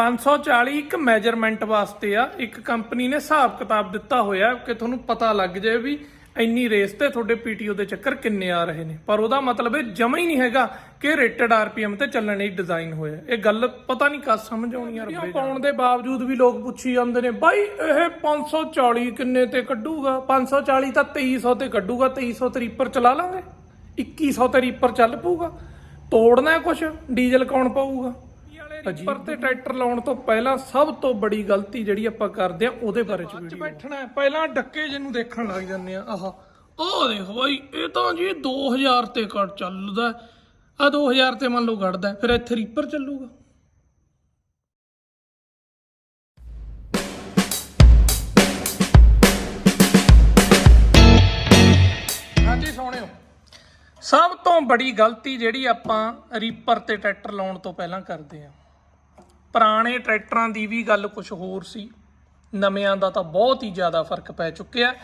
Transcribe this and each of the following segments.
540 ਇੱਕ ਮੈਜਰਮੈਂਟ ਵਾਸਤੇ ਆ ਇੱਕ ਕੰਪਨੀ ਨੇ ਹਿਸਾਬ ਕਿਤਾਬ ਦਿੱਤਾ ਹੋਇਆ ਕਿ ਤੁਹਾਨੂੰ ਪਤਾ ਲੱਗ ਜਾਏ ਵੀ ਇੰਨੀ ਰੇਸ ਤੇ ਤੁਹਾਡੇ ਪੀਟੀਓ ਦੇ ਚੱਕਰ ਕਿੰਨੇ ਆ ਰਹੇ ਨੇ। ਪਰ ਉਹਦਾ ਮਤਲਬ ਇਹ ਜਮਾ ਹੀ ਨਹੀਂ ਹੈਗਾ ਕਿ ਰੇਟਡ ਆਰਪੀਐਮ ਤੇ ਚੱਲਣ ਲਈ ਡਿਜ਼ਾਈਨ ਹੋਇਆ। ਇਹ ਗੱਲ ਪਤਾ ਨਹੀਂ ਕਦ ਸਮਝ ਆਉਣੀ ਯਾਰ ਪਾਉਣ ਦੇ ਬਾਵਜੂਦ ਵੀ ਲੋਕ ਪੁੱਛੀ ਜਾਂਦੇ ਨੇ ਬਾਈ ਇਹ 540 ਕਿੰਨੇ ਤੇ ਕੱਢੂਗਾ? 540 ਤਾਂ 2300 ਤੇ ਕੱਢੂਗਾ 2300 ਤੇ ਰੀਪਰ ਚਲਾ ਲਾਂਗੇ। 2100 ਤੇ ਰੀਪਰ ਚੱਲ ਪਊਗਾ। ਤੋੜਨਾ ਕੁਛ ਡੀਜ਼ਲ ਕੌਣ ਪਾਊਗਾ? ਰੀਪਰ ਤੇ ਟਰੈਕਟਰ ਲਾਉਣ ਤੋਂ ਪਹਿਲਾਂ ਸਭ ਤੋਂ ਬੜੀ ਗਲਤੀ ਜਿਹੜੀ ਆਪਾਂ ਕਰਦੇ ਆ ਉਹਦੇ ਬਾਰੇ ਚ ਵੀਡੀਓ ਬੈਠਣਾ ਪਹਿਲਾਂ ਡੱਕੇ ਜਿਹਨੂੰ ਦੇਖਣ ਲੱਗ ਜਾਂਦੇ ਆ ਆਹ ਉਹ ਦੇਖ ਬਾਈ ਇਹ ਤਾਂ ਜੀ 2000 ਤੇ ਕੱਢ ਚੱਲਦਾ ਆ 2000 ਤੇ ਮੰਨ ਲਓ ਕੱਢਦਾ ਫਿਰ ਇੱਥੇ ਰੀਪਰ ਚੱਲੂਗਾ। ਹਾਂਜੀ ਸੋਹਣਿਓ ਸਭ ਤੋਂ ਬੜੀ ਗਲਤੀ ਜਿਹੜੀ ਆਪਾਂ ਰੀਪਰ ਤੇ ਟਰੈਕਟਰ ਲਾਉਣ ਤੋਂ ਪਹਿਲਾਂ ਕਰਦੇ ਆ ਪੁਰਾਣੇ ਟਰੈਕਟਰਾਂ ਦੀ ਵੀ ਗੱਲ ਕੁਝ ਹੋਰ ਸੀ। ਨਵਿਆਂ ਦਾ ਤਾਂ ਬਹੁਤ ਹੀ ਜ਼ਿਆਦਾ ਫ਼ਰਕ ਪੈ ਚੁੱਕਿਆ।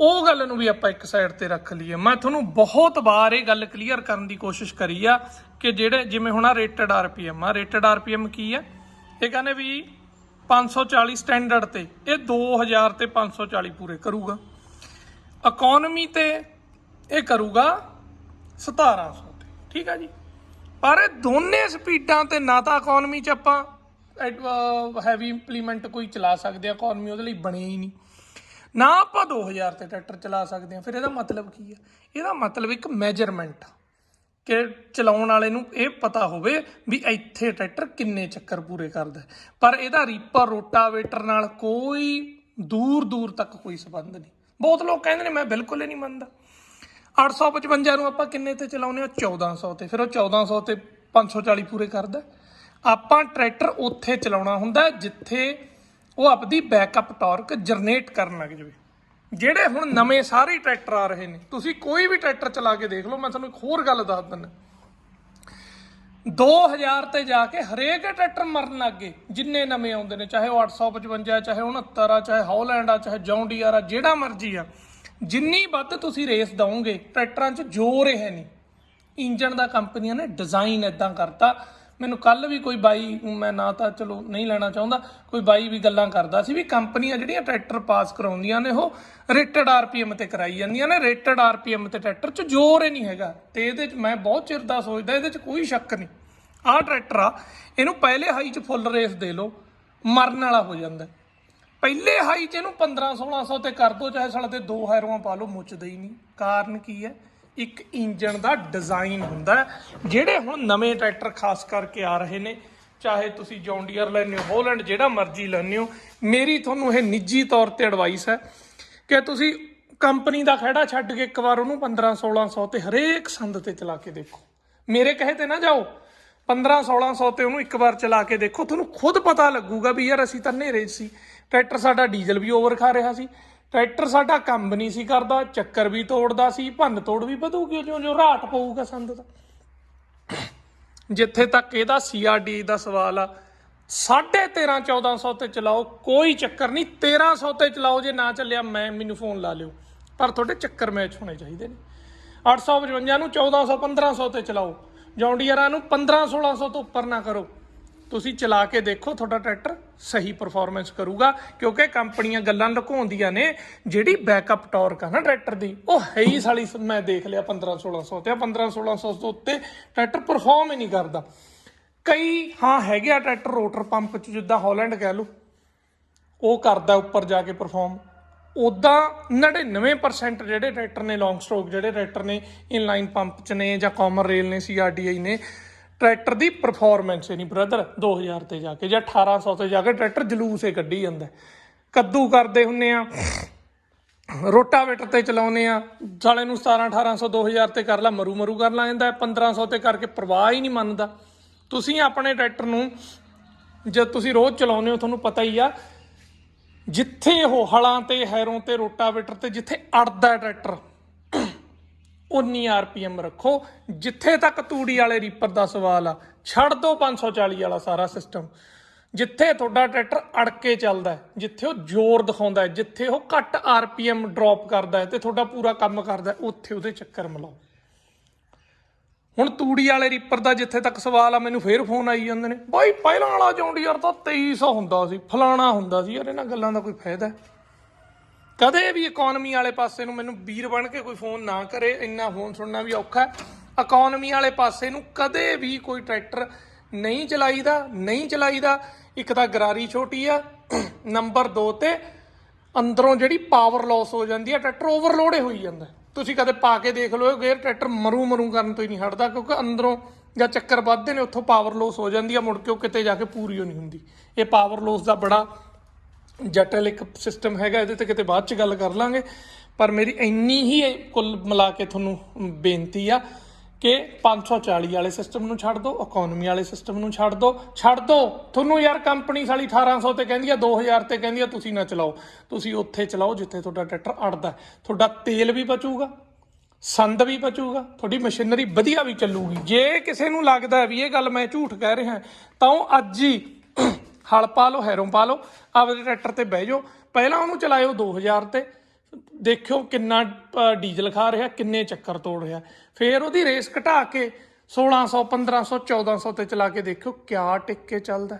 ਉਹ ਗੱਲ ਨੂੰ ਵੀ ਆਪਾਂ ਇੱਕ ਸਾਈਡ ਤੇ ਰੱਖ ਲਈਏ। ਮੈਂ ਤੁਹਾਨੂੰ ਬਹੁਤ ਵਾਰ ਇਹ ਗੱਲ ਕਲੀਅਰ ਕਰਨ ਦੀ ਕੋਸ਼ਿਸ਼ ਕਰੀ ਆ ਕਿ ਜਿਹੜੇ ਜਿਵੇਂ ਹੁਣ ਆ ਰੇਟਡ ਆਰਪੀਐਮ ਆ। ਰੇਟਡ ਆਰਪੀਐਮ ਕੀ ਆ? ਇਹ ਕਹਿੰਦੇ ਵੀ 540 ਸਟੈਂਡਰਡ ਤੇ, ਇਹ 2000 ਤੇ 540 ਪੂਰੇ ਕਰੂਗਾ। ਇਕਨੋਮੀ ਤੇ ਇਹ ਕਰੂਗਾ 1700 ਤੇ। ਠੀਕ ਆ ਜੀ? ਪਰ ਇਹ ਦੋਨੇ ਸਪੀਡਾਂ ਤੇ ਨਾ ਤਾਂ ਇਕਨੋਮੀ ਚ ਆਪਾਂ ਹੈਵੀ ਇੰਪਲੀਮੈਂਟ ਕੋਈ ਚਲਾ ਸਕਦੇ ਆ ਇਕਨੋਮੀ ਉਹਦੇ ਲਈ ਬਣੀ ਹੀ ਨਹੀਂ। ਨਾ ਆਪਾਂ 2000 ਤੇ ਟਰੈਕਟਰ ਚਲਾ ਸਕਦੇ ਆ, ਫਿਰ ਇਹਦਾ ਮਤਲਬ ਕੀ ਆ? ਇਹਦਾ ਮਤਲਬ ਇੱਕ ਮੈਜਰਮੈਂਟ ਆ, ਕਿ ਚਲਾਉਣ ਵਾਲੇ ਨੂੰ ਇਹ ਪਤਾ ਹੋਵੇ ਵੀ ਇੱਥੇ ਟਰੈਕਟਰ ਕਿੰਨੇ ਚੱਕਰ ਪੂਰੇ ਕਰਦਾ ਪਰ ਇਹਦਾ ਰੀਪਰ ਰੋਟਾਵੇਟਰ ਨਾਲ ਕੋਈ ਦੂਰ ਦੂਰ ਤੱਕ ਕੋਈ ਸੰਬੰਧ ਨਹੀਂ। ਬਹੁਤ ਲੋਕ ਕਹਿੰਦੇ ਨੇ, ਮੈਂ ਬਿਲਕੁਲ ਹੀ ਨਹੀਂ ਮੰਨਦਾ। 855 ਨੂੰ ਆਪਾਂ ਕਿੰਨੇ ਤੇ ਚਲਾਉਂਦੇ ਆ 1400 ਤੇ। ਫਿਰ ਉਹ 1400 ਤੇ 540 ਪੂਰੇ ਕਰਦਾ ਆਪਾਂ ਟਰੈਕਟਰ ਉੱਥੇ ਚਲਾਉਣਾ ਹੁੰਦਾ ਜਿੱਥੇ ਉਹ ਆਪਦੀ ਬੈਕਅਪ ਟਾਰਕ ਜਨਰੇਟ ਕਰਨ ਲੱਗ ਜਾਵੇ। ਜਿਹੜੇ ਹੁਣ ਨਵੇਂ ਸਾਰੇ ਟਰੈਕਟਰ ਆ ਰਹੇ ਨੇ, ਤੁਸੀਂ ਕੋਈ ਵੀ ਟਰੈਕਟਰ ਚਲਾ ਕੇ ਦੇਖ ਲਓ, ਮੈਂ ਤੁਹਾਨੂੰ ਇੱਕ ਹੋਰ ਗੱਲ ਦੱਸ ਦਿੰਦਾ। 2000 ਤੇ ਜਾ ਕੇ ਹਰੇਕ ਟਰੈਕਟਰ ਮਰਨ ਲੱਗ ਗਏ, ਜਿੰਨੇ ਨਵੇਂ ਆਉਂਦੇ ਨੇ, ਚਾਹੇ ਉਹ 855 ਚਾਹੇ 69 ਆ, ਚਾਹੇ ਹੌਲੈਂਡ ਆ, ਚਾਹੇ ਜੌਂਡੀਆਰ ਆ, ਜਿਹੜਾ ਮਰਜ਼ੀ ਆ। ਜਿੰਨੀ ਵੱਧ ਤੁਸੀਂ ਰੇਸ ਦਵੋਗੇ, ਟਰੈਕਟਰਾਂ 'ਚ ਜ਼ੋਰ ਇਹ ਨਹੀਂ। ਇੰਜਨ ਦਾ ਕੰਪਨੀਆਂ ਨੇ ਡਿਜ਼ਾਈਨ ਇਦਾਂ ਕਰਤਾ। ਮੈਨੂੰ ਕੱਲ ਵੀ ਕੋਈ ਬਾਈ ਮੈਂ ਨਾ ਤਾਂ ਚਲੋ ਨਹੀਂ ਲੈਣਾ ਚਾਹੁੰਦਾ, ਕੋਈ ਬਾਈ ਵੀ ਗੱਲਾਂ ਕਰਦਾ ਸੀ ਵੀ ਕੰਪਨੀਆਂ ਜਿਹੜੀਆਂ ਟਰੈਕਟਰ ਪਾਸ ਕਰਾਉਂਦੀਆਂ ਨੇ, ਉਹ ਰੇਟਡ ਆਰਪੀਐਮ ਤੇ ਕਰਾਈ ਜਾਂਦੀਆਂ ਨੇ। ਰੇਟਡ ਆਰਪੀਐਮ ਤੇ ਟਰੈਕਟਰ 'ਚ ਜ਼ੋਰ ਹੀ ਨਹੀਂ ਹੈਗਾ ਤੇ ਇਹਦੇ 'ਚ ਮੈਂ ਬਹੁਤ ਚਿਰ ਦਾ ਸੋਚਦਾ, ਇਹਦੇ 'ਚ ਕੋਈ ਸ਼ੱਕ ਨਹੀਂ। ਆਹ ਟਰੈਕਟਰ ਆ, ਇਹਨੂੰ ਪਹਿਲੇ ਹਾਈ 'ਚ ਫੁੱਲ ਰੇਸ ਦੇ ਲਓ, ਮਰਨ ਵਾਲਾ ਹੋ ਜਾਂਦਾ। ਪਹਿਲੇ ਹਾਈ 'ਚ ਇਹਨੂੰ 15 1600 ਤੇ ਕਰ ਦੋ, ਚਾਹੇ ਸਾਲੇ ਤੇ ਦੋ ਹੈਰੋਆਂ ਪਾ ਲਓ, ਮੁੱਚਦਾ ਹੀ ਨਹੀਂ। ਕਾਰਨ ਕੀ ਹੈ? ਇੱਕ ਇੰਜਨ ਦਾ ਡਿਜ਼ਾਈਨ ਹੁੰਦਾ ਜਿਹੜੇ ਹੁਣ ਨਵੇਂ ਟਰੈਕਟਰ ਖਾਸ ਕਰਕੇ ਆ ਰਹੇ ਨੇ, ਚਾਹੇ ਤੁਸੀਂ ਜੌਂਡੀਅਰ ਲੈਣੇ ਹੋ ਹੋਲੈਂਡ ਜਿਹੜਾ ਮਰਜ਼ੀ ਲੈਣੇ ਹੋ, ਮੇਰੀ ਤੁਹਾਨੂੰ ਇਹ ਨਿੱਜੀ ਤੌਰ ਤੇ ਐਡਵਾਈਸ ਹੈ ਕਿ ਤੁਸੀਂ ਕੰਪਨੀ ਦਾ ਖੜਾ ਛੱਡ ਕੇ ਇੱਕ ਵਾਰ ਉਹਨੂੰ 15 1600 ਤੇ ਹਰੇਕ ਸੰਦ ਤੇ ਚਲਾ ਕੇ ਦੇਖੋ। ਮੇਰੇ ਕਹੇ ਤੇ ਨਾ ਜਾਓ। 15 1600 ਤੇ ਉਹਨੂੰ ਇੱਕ ਵਾਰ ਚਲਾ ਕੇ ਦੇਖੋ, ਤੁਹਾਨੂੰ ਖੁਦ ਪਤਾ ਲੱਗੂਗਾ ਵੀ ਯਾਰ ਅਸੀਂ ਤਾਂ ਹਨੇਰੇ 'ਚ ਸੀ। ਟਰੈਕਟਰ ਸਾਡਾ ਡੀਜ਼ਲ ਵੀ ਓਵਰ ਖਾ ਰਿਹਾ ਸੀ। ਟਰੈਕਟਰ ਸਾਡਾ ਕੰਮ ਨਹੀਂ ਸੀ ਕਰਦਾ, ਚੱਕਰ ਵੀ ਤੋੜਦਾ ਸੀ, ਭੰਨ ਤੋੜ ਵੀ ਵਧੂਗੀ ਜਿਉਂ ਜਿਉਂ ਰਾਟ ਪਊਗਾ ਸੰਦ ਦਾ ਜਿੱਥੇ ਤੱਕ ਇਹਦਾ ਸੀਆਰਡੀ ਦਾ ਸਵਾਲ ਆ 13.5 1400 ਤੇ ਚਲਾਓ, ਕੋਈ ਚੱਕਰ ਨਹੀਂ। 1300 ਤੇ ਚਲਾਓ, ਜੇ ਨਾ ਚੱਲਿਆ, ਮੈਂ, ਮੈਨੂੰ ਫੋਨ ਲਾ ਲਿਓ। ਪਰ ਤੁਹਾਡੇ ਚੱਕਰ ਮੈਚ ਹੋਣੇ ਚਾਹੀਦੇ ਨੇ। 855 ਨੂੰ 1400 1500 ਤੇ ਚਲਾਓ। ਜੌਂਡੀਅਰਾਂ ਨੂੰ 15 1600 ਤੋਂ ਉੱਪਰ ਨਾ ਕਰੋ। ਤੁਸੀਂ ਚਲਾ ਕੇ ਦੇਖੋ, ਤੁਹਾਡਾ ਟਰੈਕਟਰ ਸਹੀ ਪਰਫਾਰਮੈਂਸ ਕਰੂਗਾ, ਕਿਉਂਕਿ ਕੰਪਨੀਆਂ ਗੱਲਾਂ ਲੁਕਾਉਂਦੀਆਂ ਨੇ, ਜਿਹੜੀ ਬੈਕਅਪ ਟਾਰਕ ਆ ਨਾ ਟਰੈਕਟਰ ਦੀ, ਉਹ ਹੈ ਹੀ ਸਾਲੀ ਮੈਂ ਦੇਖ ਲਿਆ 15 1600 ਤੇ 15 1600 ਤੋਂ ਉੱਤੇ ਟਰੈਕਟਰ ਪਰਫਾਰਮ ਹੀ ਨਹੀਂ ਕਰਦਾ। ਕਈ ਹਾਂ ਹੈਗੇ ਆ ਟਰੈਕਟਰ ਰੋਟਰ ਪੰਪ ਚ, ਜਿੱਦਾਂ ਹਾਲੈਂਡ ਕਹਿ ਲਓ, ਉਹ ਕਰਦਾ ਉੱਪਰ ਜਾ ਕੇ ਪਰਫਾਰਮ ਉਦਾਂ 99% ਜਿਹੜੇ ਟਰੈਕਟਰ ਨੇ ਲੌਂਗ ਸਟ੍ਰੋਕ ਜਿਹੜੇ ਟਰੈਕਟਰ ਨੇ ਇਨਲਾਈਨ ਪੰਪ ਚ ਨੇ ਜਾਂ ਕਾਮਨ ਰੇਲ ਨੇ ਸੀਆਰਡੀਆਈ ਨੇ ਟਰੈਕਟਰ ਦੀ ਪਰਫਾਰਮੈਂਸ ਹੀ ਨਹੀਂ ਬ੍ਰਦਰ 2000 ਤੇ ਜਾ ਕੇ ਜਾਂ 1800 ਤੇ ਜਾ ਕੇ ਟਰੈਕਟਰ ਜਲੂਸ ਹੀ ਕੱਢੀ ਜਾਂਦਾ ਕੱਦੂ ਕਰਦੇ ਹੁੰਨੇ ਆ ਰੋਟਾਵੇਟਰ ਤੇ ਚਲਾਉਨੇ ਆ ਸਾਲੇ ਨੂੰ 17 1800 2000 ਤੇ ਕਰ ਲਾ ਮਰੂ ਮਰੂ ਕਰ ਲਾ ਜਾਂਦਾ ਹੈ, 1500 ਤੇ ਕਰਕੇ ਪਰਵਾਹ ਹੀ ਨਹੀਂ ਮੰਨਦਾ। ਤੁਸੀਂ ਆਪਣੇ ਟਰੈਕਟਰ ਨੂੰ ਜਦ ਤੁਸੀਂ ਰੋਜ਼ ਚਲਾਉਂਦੇ ਹੋ ਤੁਹਾਨੂੰ ਪਤਾ ਹੀ ਆ ਜਿੱਥੇ ਉਹ ਹਲਾਂ ਤੇ, ਹੈਰੋਂ ਤੇ, ਰੋਟਾਵੇਟਰ ਤੇ, ਜਿੱਥੇ ਅੜਦਾ ਟਰੈਕਟਰ ਉਨੀ ਆਰਪੀਐਮ ਰੱਖੋ। ਜਿੱਥੇ ਤੱਕ ਤੂੜੀ ਵਾਲੇ ਰੀਪਰ ਦਾ ਸਵਾਲ ਆ, ਛੱਡ ਦੋ 540 ਵਾਲਾ ਸਾਰਾ ਸਿਸਟਮ। ਜਿੱਥੇ ਤੁਹਾਡਾ ਟਰੈਕਟਰ ਅੜ ਕੇ ਚੱਲਦਾ ਜਿੱਥੇ ਉਹ ਜ਼ੋਰ ਦਿਖਾਉਂਦਾ ਜਿੱਥੇ ਉਹ ਘੱਟ ਆਰਪੀਐਮ ਡ੍ਰੌਪ ਕਰਦਾ ਹੈ ਤੇ ਤੁਹਾਡਾ ਪੂਰਾ ਕੰਮ ਕਰਦਾ ਉੱਥੇ ਉਹਦੇ ਚੱਕਰ ਮਿਲਾਓ। ਹੁਣ ਤੂੜੀ ਵਾਲੇ ਰੀਪਰ ਦਾ ਜਿੱਥੇ ਤੱਕ ਸਵਾਲ ਆ, ਮੈਨੂੰ ਫੇਰ ਫੋਨ ਆਈ ਜਾਂਦੇ ਨੇ। ਬਾਈ, ਪਹਿਲਾਂ ਵਾਲਾ ਜੌਂਡੀਅਰ ਤਾਂ 2300 ਹੁੰਦਾ ਸੀ, ਫਲਾਣਾ ਹੁੰਦਾ ਸੀ। ਯਾਰ ਇਹਨਾਂ ਗੱਲਾਂ ਦਾ ਕੋਈ ਫਾਇਦਾ ਕਦੇ ਵੀ ਇਕਨੋਮੀ ਵਾਲੇ ਪਾਸੇ ਨੂੰ ਮੈਨੂੰ ਵੀਰ ਬਣ ਕੇ ਕੋਈ ਫੋਨ ਨਾ ਕਰੇ, ਇੰਨਾ ਫੋਨ ਸੁਣਨਾ ਵੀ ਔਖਾ ਹੈ। ਇਕਨੋਮੀ ਵਾਲੇ ਪਾਸੇ ਨੂੰ ਕਦੇ ਵੀ ਕੋਈ ਟਰੈਕਟਰ ਨਹੀਂ ਚਲਾਈਦਾ ਨਹੀਂ ਚਲਾਈਦਾ। ਇੱਕ ਤਾਂ ਗਰਾਰੀ ਛੋਟੀ ਆ, ਨੰਬਰ 2 ਤੇ ਅੰਦਰੋਂ ਜਿਹੜੀ ਪਾਵਰ ਲਾਸ ਹੋ ਜਾਂਦੀ ਆ ਟਰੈਕਟਰ ਓਵਰਲੋਡ ਹੋਈ ਜਾਂਦਾ ਤੁਸੀਂ ਕਦੇ ਪਾ ਕੇ ਦੇਖ ਲਓ ਗੇਅਰ ਟਰੈਕਟਰ ਮਰੂ ਮਰੂ ਕਰਨ ਤੋਂ ਹੀ ਨਹੀਂ ਹਟਦਾ, ਕਿਉਂਕਿ ਅੰਦਰੋਂ ਜਾਂ ਚੱਕਰ ਵੱਧਦੇ ਨੇ, ਉੱਥੋਂ ਪਾਵਰ ਲੋਸ ਹੋ ਜਾਂਦੀ ਆ, ਮੁੜ ਕੇ ਉਹ ਕਿਤੇ ਜਾ ਕੇ ਪੂਰੀ ਹੋ ਨਹੀਂ ਹੁੰਦੀ। ਇਹ ਪਾਵਰ ਲੋਸ ਦਾ ਬੜਾ ਜਟਲ ਇੱਕ ਸਿਸਟਮ ਹੈਗਾ, ਇਹਦੇ ਤੇ ਕਿਤੇ ਬਾਅਦ ਚ ਗੱਲ ਕਰ ਲਾਂਗੇ। ਪਰ ਮੇਰੀ ਇੰਨੀ ਹੀ ਇਹ ਕੁੱਲ ਮਿਲਾ ਕੇ ਤੁਹਾਨੂੰ ਬੇਨਤੀ ਆ ਕਿ 540 ਵਾਲੇ ਸਿਸਟਮ ਨੂੰ ਛੱਡ ਦਿਓ ਇਕਨੋਮੀ ਵਾਲੇ ਸਿਸਟਮ ਨੂੰ ਛੱਡ ਦਿਓ ਛੱਡ ਦਿਓ ਤੁਹਾਨੂੰ ਯਾਰ ਕੰਪਨੀ ਸਾਲੀ 1800 ਤੇ ਕਹਿੰਦੀ ਆ 2000 ਤੇ ਕਹਿੰਦੀ ਆ, ਤੁਸੀਂ ਨਾ ਚਲਾਓ। ਤੁਸੀਂ ਉੱਥੇ ਚਲਾਓ ਜਿੱਥੇ ਤੁਹਾਡਾ ਟਰੈਕਟਰ ਅੜਦਾ ਤੁਹਾਡਾ ਤੇਲ ਵੀ ਬਚੂਗਾ ਸੰਦ ਵੀ ਬਚੂਗਾ ਤੁਹਾਡੀ ਮਸ਼ੀਨਰੀ ਵਧੀਆ ਵੀ ਚੱਲੂਗੀ। ਜੇ ਕਿਸੇ ਨੂੰ ਲੱਗਦਾ ਵੀ ਇਹ ਗੱਲ ਮੈਂ ਝੂਠ ਕਹਿ ਰਿਹਾ, ਤਾਂ ਉਹ ਅੱਜ ਹੀ ਹਲ ਪਾ ਲਓ, ਹੈਰੋਂ ਪਾ ਲਓ, ਆਪਦੇ ਟਰੈਕਟਰ ਤੇ ਬਹਿ ਜਾਓ। ਪਹਿਲਾਂ ਉਹਨੂੰ ਚਲਾਇਓ 2000 ਤੇ ਦੇਖਿਓ ਕਿੰਨਾ ਡੀਜ਼ਲ ਖਾ ਰਿਹਾ, ਕਿੰਨੇ ਚੱਕਰ ਤੋੜ ਰਿਹਾ। ਫੇਰ ਉਹਦੀ ਰੇਸ ਘਟਾ ਕੇ 1600 1500 1400 ਤੇ ਚਲਾ ਕੇ ਦੇਖਿਓ ਕਿਆ ਟਿਕ ਕੇ ਚੱਲਦਾ।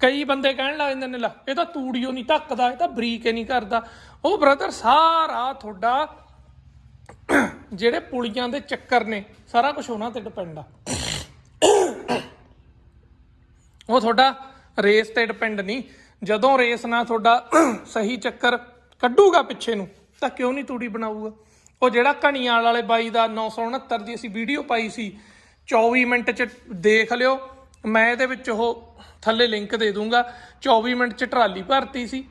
ਕਈ ਬੰਦੇ ਕਹਿਣ ਲੱਗ ਜਾਂਦੇ ਨੇ, ਲਾ, ਇਹ ਤਾਂ ਤੂੜੀਓ ਨਹੀਂ ਧੱਕਦਾ ਇਹ ਤਾਂ ਬਰੀਕ ਹੀ ਨਹੀਂ ਕਰਦਾ। ਉਹ ਬ੍ਰਦਰ ਸਾਰਾ ਤੁਹਾਡਾ ਜਿਹੜੇ ਪੁਲੀਆਂ ਦੇ ਚੱਕਰ ਨੇ, ਸਾਰਾ ਕੁਝ ਉਹਨਾਂ ਤੇ ਡਿਪੈਂਡ ਆ। ਉਹ ਤੁਹਾਡਾ ਰੇਸ ਤੇ ਡਿਪੈਂਡ ਨਹੀਂ। ਜਦੋਂ ਰੇਸ ਨਾਲ ਤੁਹਾਡਾ ਸਹੀ ਚੱਕਰ ਕੱਢੂਗਾ ਪਿੱਛੇ ਨੂੰ, ਤਾਂ ਕਿਉਂ ਨਹੀਂ ਤੂੜੀ ਬਣਾਊਗਾ? ਉਹ ਜਿਹੜਾ ਘਣੀਆਲ ਵਾਲੇ ਬਾਈ ਦਾ 969 ਦੀ ਅਸੀਂ ਵੀਡੀਓ ਪਾਈ ਸੀ 24 ਮਿੰਟ ਚ ਦੇਖ ਲਿਓ, ਮੈਂ ਇਹਦੇ ਵਿੱਚ ਉਹ ਥੱਲੇ ਲਿੰਕ ਦੇ ਦੂੰਗਾ 24 ਮਿੰਟ ਚ ਟਰਾਲੀ ਭਰਤੀ ਸੀ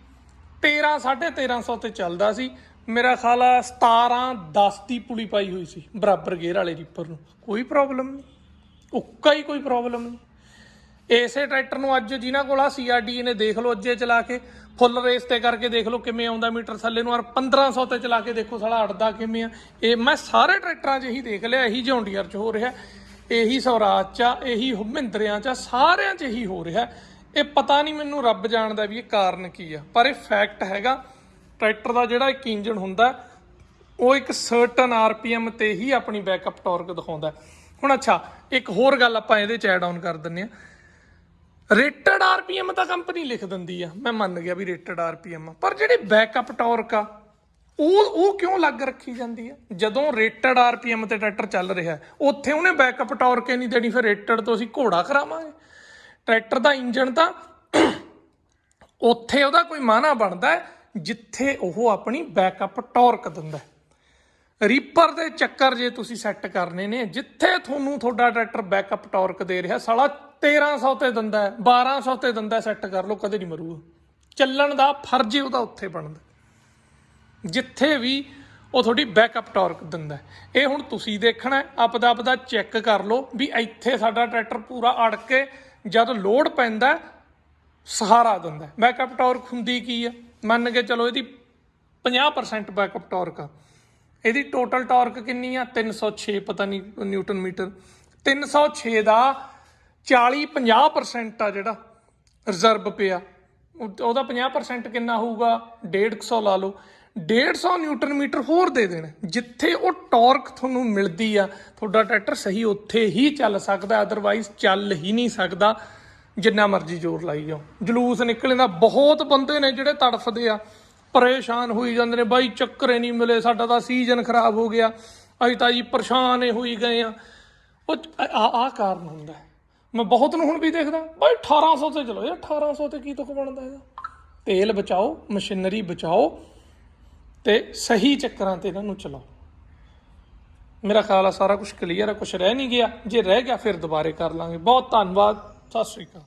13 1350 ਤੇ ਚੱਲਦਾ ਸੀ, ਮੇਰਾ ਖਿਆਲ ਆ 17 10 ਦੀ ਪੁਲੀ ਪਾਈ ਹੋਈ ਸੀ, ਬਰਾਬਰ ਗੇਅਰ ਵਾਲੇ ਰੀਪਰ ਨੂੰ, ਕੋਈ ਪ੍ਰੋਬਲਮ ਨਹੀਂ, ਉੱਕਾ ਹੀ ਕੋਈ ਪ੍ਰੋਬਲਮ ਨਹੀਂ। ਇਸੇ ਟਰੈਕਟਰ ਨੂੰ ਅੱਜ ਜਿਨ੍ਹਾਂ ਕੋਲ ਆ ਸੀਆਰਡੀ ਨੇ ਦੇਖ ਲਓ ਅੱਜੇ ਚਲਾ ਕੇ, ਫੁੱਲ ਰੇਸ ਤੇ ਕਰਕੇ ਦੇਖ ਲਓ ਕਿਵੇਂ ਆਉਂਦਾ ਮੀਟਰ ਥੱਲੇ ਨੂੰ, ਔਰ 1500 ਤੇ ਚਲਾ ਕੇ ਦੇਖੋ ਸਾਲਾ ਅੜਦਾ ਕਿਵੇਂ ਆ। ਇਹ ਮੈਂ ਸਾਰੇ ਟਰੈਕਟਰਾਂ 'ਚ ਇਹੀ ਦੇਖ ਲਿਆ, ਇਹੀ ਜੌਂਡੀਅਰ 'ਚ ਹੋ ਰਿਹਾ, ਇਹੀ ਸਵਰਾਜ 'ਚ ਆ, ਇਹੀ ਮਹਿੰਦਰਿਆਂ 'ਚ ਆ, ਸਾਰਿਆਂ 'ਚ ਇਹੀ ਹੋ ਰਿਹਾ। ਇਹ ਪਤਾ ਨਹੀਂ ਮੈਨੂੰ ਰੱਬ ਜਾਣਦਾ ਵੀ ਇਹ ਕਾਰਨ ਕੀ ਆ, ਪਰ ਇਹ ਫੈਕਟ ਹੈਗਾ, ਟਰੈਕਟਰ ਦਾ ਜਿਹੜਾ ਇੱਕ ਇੰਜਨ ਹੁੰਦਾ, ਉਹ ਇੱਕ ਸਰਟਨ ਆਰਪੀਐਮ ਤੇ ਹੀ ਆਪਣੀ ਬੈਕਅਪ ਟਾਰਕ ਦਿਖਾਉਂਦਾ। ਹੁਣ ਅੱਛਾ, ਇੱਕ ਹੋਰ ਗੱਲ ਆਪਾਂ ਇਹਦੇ ਚ ਐਡ ਆਨ ਕਰ ਦਿੰਨੇ ਆ ਰੇਟਡ ਆਰਪੀਐਮ ਤਾਂ ਕੰਪਨੀ ਲਿਖ ਦਿੰਦੀ ਆ। ਮੈਂ ਮੰਨ ਗਿਆ ਵੀ ਰੇਟਡ ਆਰਪੀਐਮ ਪਰ ਜਿਹੜੀ ਬੈਕਅਪ ਟਾਰਕ ਆ, ਉਹ ਉਹ ਕਿਉਂ ਲੱਗ ਰੱਖੀ ਜਾਂਦੀ ਆ? ਜਦੋਂ ਰੇਟਡ ਆਰਪੀਐਮ ਤੇ ਟਰੈਕਟਰ ਚੱਲ ਰਿਹਾ, ਉੱਥੇ ਉਹਨੇ ਬੈਕਅਪ ਟਾਰਕ ਹੀ ਨਹੀਂ ਦੇਣੀ, ਫਿਰ ਰੇਟਡ ਤੋਂ ਅਸੀਂ ਘੋੜਾ ਕਰਾਵਾਂਗੇ ਟਰੈਕਟਰ ਦਾ ਇੰਜਨ ਤਾਂ ਉੱਥੇ ਉਹਦਾ ਕੋਈ ਮਾਨਾ ਬਣਦਾ ਜਿੱਥੇ ਉਹ ਆਪਣੀ ਬੈਕਅਪ ਟਾਰਕ ਦਿੰਦਾ ਰੀਪਰ ਦੇ ਚੱਕਰ ਜੇ ਤੁਸੀਂ ਸੈੱਟ ਕਰਨੇ ਨੇ, ਜਿੱਥੇ ਤੁਹਾਨੂੰ ਤੁਹਾਡਾ ਟਰੈਕਟਰ ਬੈਕਅਪ ਟਾਰਕ ਦੇ ਰਿਹਾ, ਸਾਲਾ 1300 ਤੇ ਦਿੰਦਾ ਹੈ, 1200 ਤੇ ਦਿੰਦਾ ਸੈੱਟ ਕਰ ਲਓ ਕਦੇ ਨਹੀਂ ਮਰੂਗਾ। ਚੱਲਣ ਦਾ ਫਰਜ਼ ਹੀ ਉਹਦਾ ਉੱਥੇ ਬਣਦਾ ਜਿੱਥੇ ਵੀ ਉਹ ਤੁਹਾਡੀ ਬੈਕਅਪ ਟਾਰਕ ਦਿੰਦਾ ਇਹ ਹੁਣ ਤੁਸੀਂ ਦੇਖਣਾ ਆਪਦਾ ਆਪਦਾ ਚੈੱਕ ਕਰ ਲਓ ਵੀ ਇੱਥੇ ਸਾਡਾ ਟਰੈਕਟਰ ਪੂਰਾ ਅੜ ਕੇ ਜਦ ਲੋਡ ਪੈਂਦਾ ਸਹਾਰਾ ਦਿੰਦਾ ਬੈਕਅਪ ਟਾਰਕ ਹੁੰਦੀ ਕੀ ਆ ਮੰਨ ਕੇ ਚਲੋ ਇਹਦੀ 50% ਬੈਕਅਪ ਟਾਰਕ ਆ। ਇਹਦੀ ਟੋਟਲ ਟਾਰਕ ਕਿੰਨੀ ਆ? 306 ਪਤਾ ਨਹੀਂ ਨਿਊਟਨ ਮੀਟਰ 306 ਦਾ 40 50% ਆ ਜਿਹੜਾ ਰਿਜ਼ਰਵ ਪਿਆ। ਉਹ- ਉਹਦਾ 50% ਕਿੰਨਾ ਹੋਊਗਾ? 150 ਲਾ ਲਓ। 150 ਨਿਊਟਨ ਮੀਟਰ ਹੋਰ ਦੇ ਦੇਣ। ਜਿੱਥੇ ਉਹ ਟਾਰਕ ਤੁਹਾਨੂੰ ਮਿਲਦੀ ਆ, ਤੁਹਾਡਾ ਟਰੈਕਟਰ ਸਹੀ ਉੱਥੇ ਹੀ ਚੱਲ ਸਕਦਾ ਅਦਰਵਾਈਜ਼ ਚੱਲ ਹੀ ਨਹੀਂ ਸਕਦਾ। ਜਿੰਨਾ ਮਰਜ਼ੀ ਜ਼ੋਰ ਲਾਈ ਜਾਓ। ਜਲੂਸ ਨਿਕਲੇਦਾ ਬਹੁਤ ਬੰਦੇ ਨੇ ਜਿਹੜੇ ਤੜਫਦੇ ਆ। ਪਰੇਸ਼ਾਨ ਹੋਈ ਜਾਂਦੇ ਨੇ, ਬਾਈ ਚੱਕਰੇ ਨਹੀਂ ਮਿਲੇ, ਸਾਡਾ ਤਾਂ ਸੀਜ਼ਨ ਖਰਾਬ ਹੋ ਗਿਆ। ਅਸੀਂ ਤਾਂ ਜੀ ਪਰੇਸ਼ਾਨ ਹੋਈ ਗਏ ਆ। ਉਹ ਆ ਆ ਕਾਰਨ ਹੁੰਦਾ ਹੈ। ਮੈਂ ਬਹੁਤ ਨੂੰ ਹੁਣ ਵੀ ਦੇਖਦਾ। ਬਾਈ 1800 ਤੇ ਚਲੋ ਯਾਰ 1800 ਤੇ ਕੀ ਤੁਕ ਬਣਦਾ ਇਹਦਾ? ਤੇਲ ਬਚਾਓ, ਮਸ਼ੀਨਰੀ ਬਚਾਓ ਤੇ ਸਹੀ ਚੱਕਰਾਂ ਤੇ ਇਹਨਾਂ ਨੂੰ ਚਲਾਓ। ਮੇਰਾ ਖਿਆਲ ਆ ਸਾਰਾ ਕੁਝ ਕਲੀਅਰ ਆ ਕੁਝ ਰਹਿ ਨਹੀਂ ਗਿਆ। ਜੇ ਰਹਿ ਗਿਆ, ਫਿਰ ਦੁਬਾਰੇ ਕਰ ਲਾਂਗੇ। ਬਹੁਤ ਧੰਨਵਾਦ। ਸਤਿ ਸ਼੍ਰੀ ਅਕਾਲ।